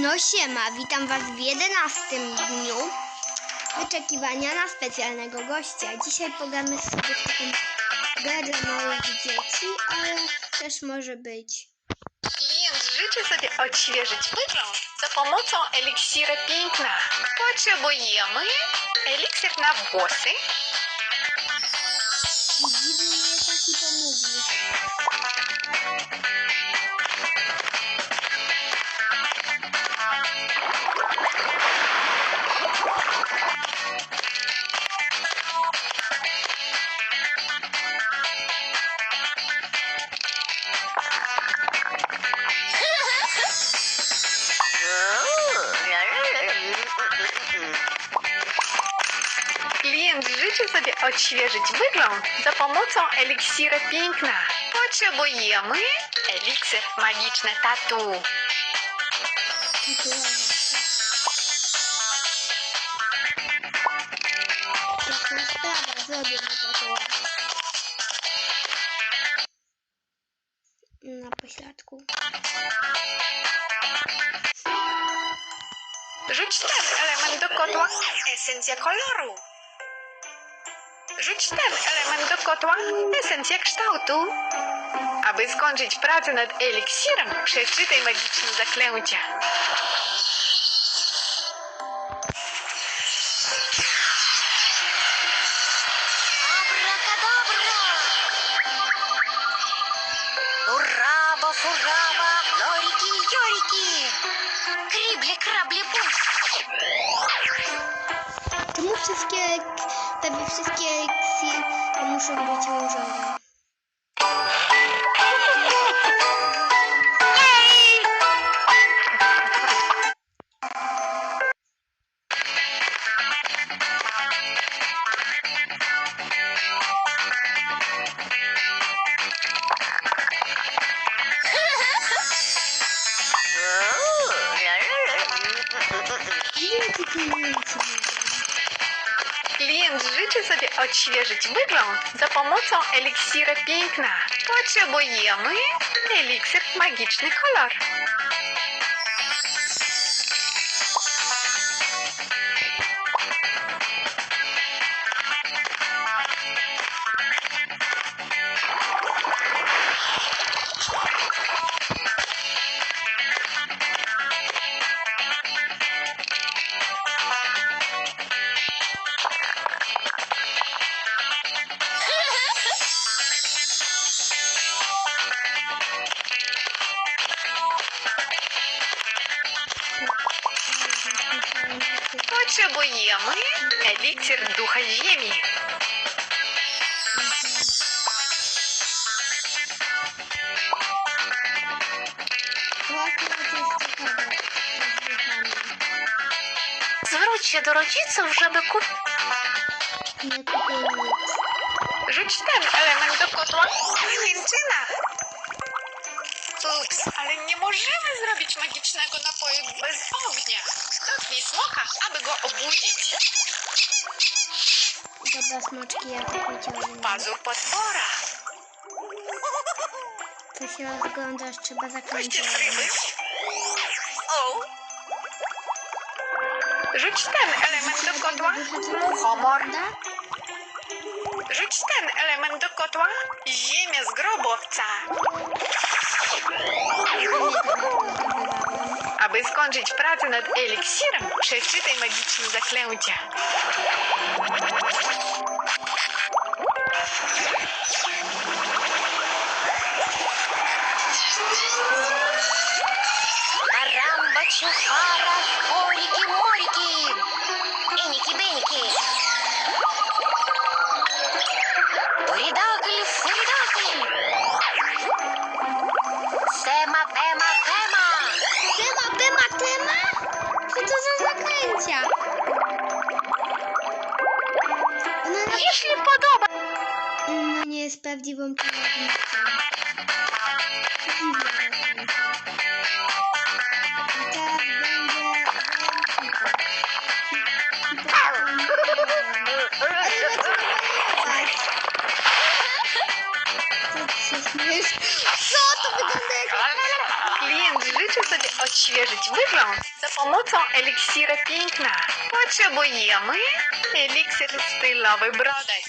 No siema, witam Was w 11 dniu wyczekiwania na specjalnego gościa. Dzisiaj pogramy sobie w taką dla małych dzieci, ale też może być. Klient życzy sobie odświeżyć za pomocą eliksira piękna. Potrzebujemy eliksir na włosy, odświeżyć wygląd za pomocą eliksira piękna. Potrzebujemy eliksir magiczne tatu. Zrobię. Na pośladku. Rzuć ten element do kotła. Esencja koloru. Rzuć ten element do kotła. Esencja kształtu. Aby skończyć pracę nad eliksirem, przeczytaj magiczne zaklęcia. Абракадабра! Ураба, фураба, лорики, йорики! Крибли, крабли, пуф! Czemu wszystkie, обе все секции, потому что ведь уже. Życzy sobie odświeżyć wygląd za pomocą eliksira piękna. Potrzebujemy eliksir magiczny kolor. Potrzebujemy eliksir ducha ziemi. To akurat jest ciekawe. z duchami. Zwróć się do ale nie możemy zrobić magicznego napoju bez ognia. Dotknij smoka, aby go obudzić. Dobra, smoczki, ja powiedziałam. Pazur potwora. To się rozglądasz, trzeba ryby. O. Rzuć ten element do kotła. Komor. Rzuć ten element do kotła. Ziemia z grobowca. Aby skończyć pracę nad eliksirem, przeczytaj magiczne zaklęcia. Karamba, ciucha! Co ty się śmiesz? Co to wygląda jak... Klient życzy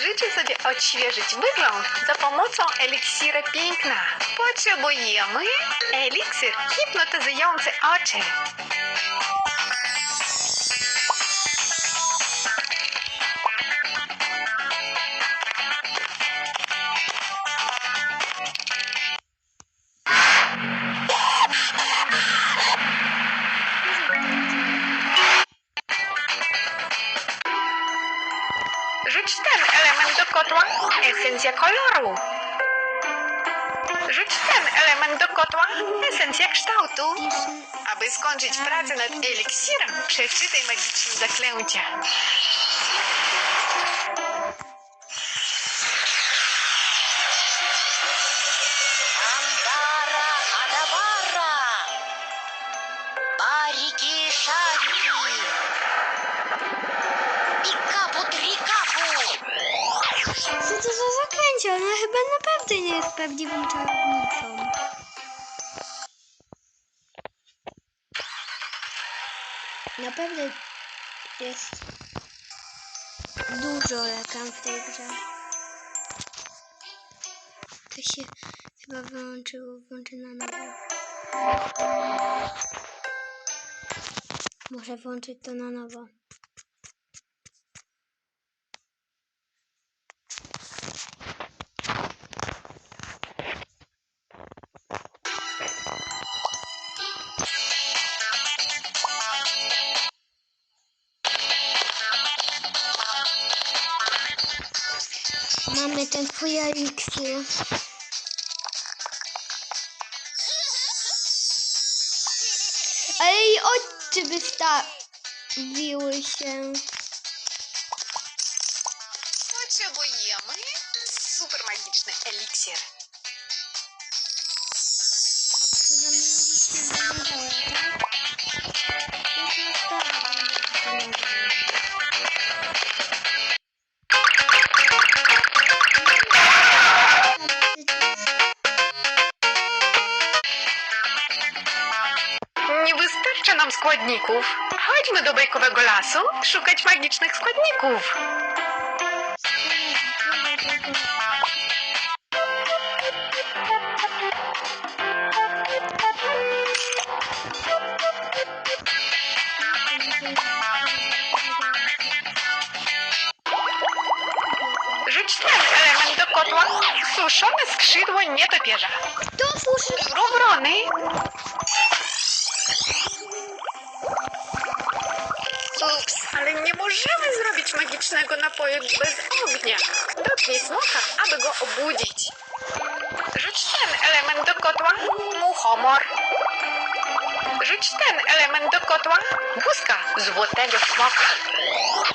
Życzy sobie odświeżyć wygląd za pomocą eliksira piękna. Potrzebujemy eliksir hipnotyzujący oczy. Esencja koloru. Rzuć ten element do kotła. Esencja kształtu. Aby skończyć pracę nad eliksirem, przeczytaj magiczne zaklęcia. Naprawdę nie jest prawdziwą czarownicą. Naprawdę jest dużo reklam w tej grze. To się chyba wyłączyło, włączę na nowo. Muszę włączyć to na nowo. Mamy ten twój eliksir. Ej, oczy wystawiły się. Potrzebujemy super magiczny eliksir. Zamieniliście składników. Chodźmy do bajkowego lasu szukać magicznych składników. Rzuć ten element do kotła. Suszone skrzydło nietoperza. Kto słyszy? Wrony. Ale nie możemy zrobić magicznego napoju bez ognia. Dotknij smoka, aby go obudzić. Rzuć ten element do kotła. Muchomor. Rzuć ten element do kotła. Błyska złotego smoka.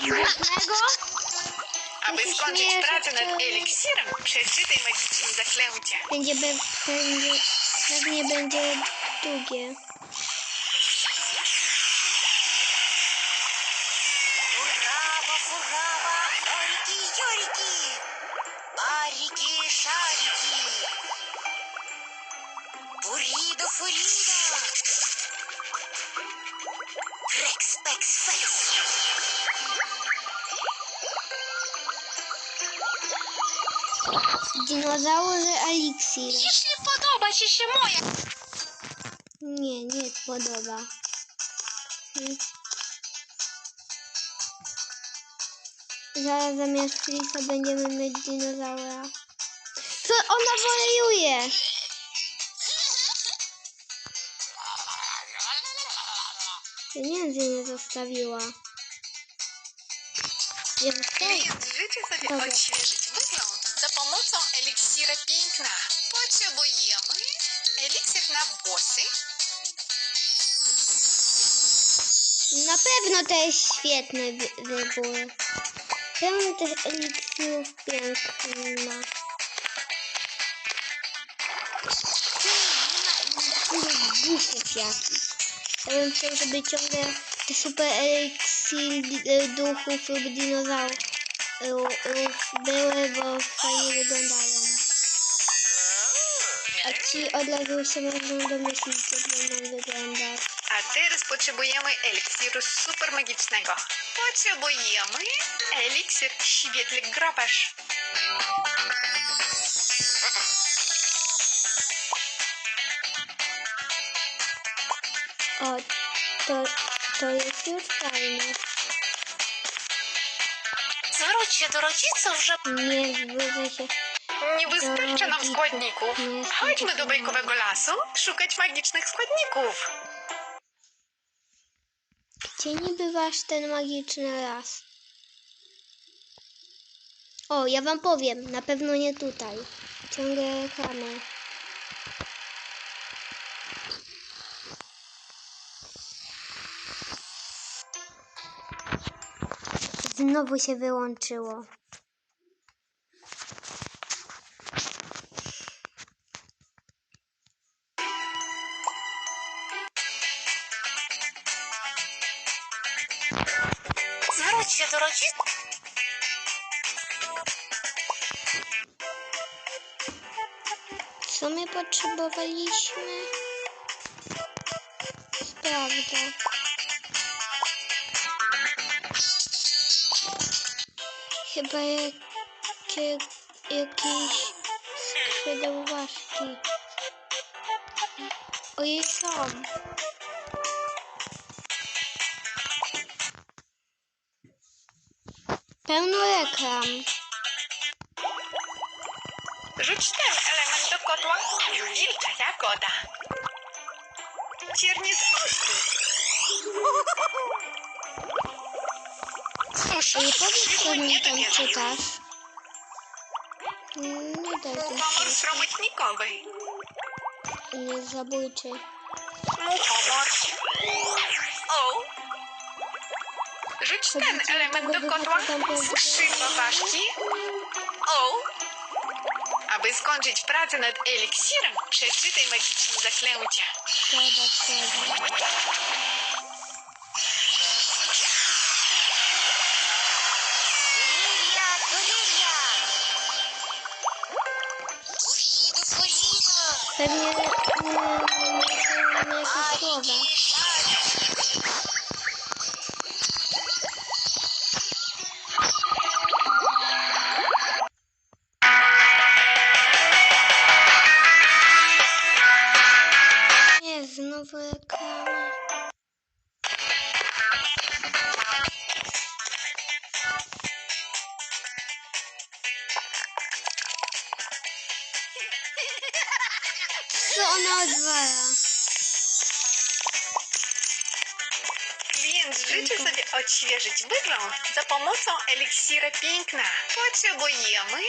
Żadnego? Aby skończyć pracę nad eliksirem, przeczytaj magiczne zaklęcia. Będzie, be, będzie, pewnie będzie długie. Foliuda! Rex, Pex, Dinozaury Elixir. Widzisz, nie podoba ci się moja. Nie, nie podoba. Zaraz zamiast Krisa będziemy mieć dinozaura. Co ona wariuje? Pieniędzy nie zostawiła. Jest tak. Życzy sobie Dobra. odświeżyć wygląd za pomocą eliksira piękna. Potrzebujemy eliksir na włosy? Na pewno to jest świetny wy- wybór. Pełny tych eliksirów piękna. Nie ma eliksirów duchów jakichś. Ja bym chciał, żeby ciągle te super eliksiry duchów lub dinozaurów były, bo fajnie wyglądają. A ci od razu się można domyślić, jak będą wyglądać. A teraz potrzebujemy eliksiru super magicznego. Potrzebujemy eliksir świetlik grabarz. O, to, to jest już fajne. Zwróć się do rodziców, żeby... Nie zbliżę się. Nie wystarcza nam składników. Chodźmy do bajkowego lasu szukać magicznych składników. Gdzie niby wasz ten magiczny las? O, ja wam powiem, na pewno nie tutaj. Ciągle reklamy. Znowu się wyłączyło. Zwróć się do rodziców. Co my potrzebowaliśmy? Sprawdzę. Chyba jakie, jakieś skrzydełaszki. Ojej, są. Pełno reklam. Rzuć ten element do kotła. Wilcza jagoda. Ciernie z ostry. Ej, powiedz, co mi nie tam czytasz. Nie daj Muchomor sromotnikowy. Nie zabójczy. Muchomor. O! Rzuć ten element do kotła. Skrzydła ważki. O! Aby skończyć pracę nad eliksirem, przeczytaj magiczne zaklęcia. Szkoda, szkoda. 那边，嗯，那边去做吧。Sobie odświeżyć wygląd za pomocą eliksira piękna. Potrzebujemy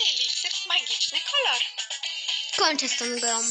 eliksir magiczny kolor. Kończę z tą grą.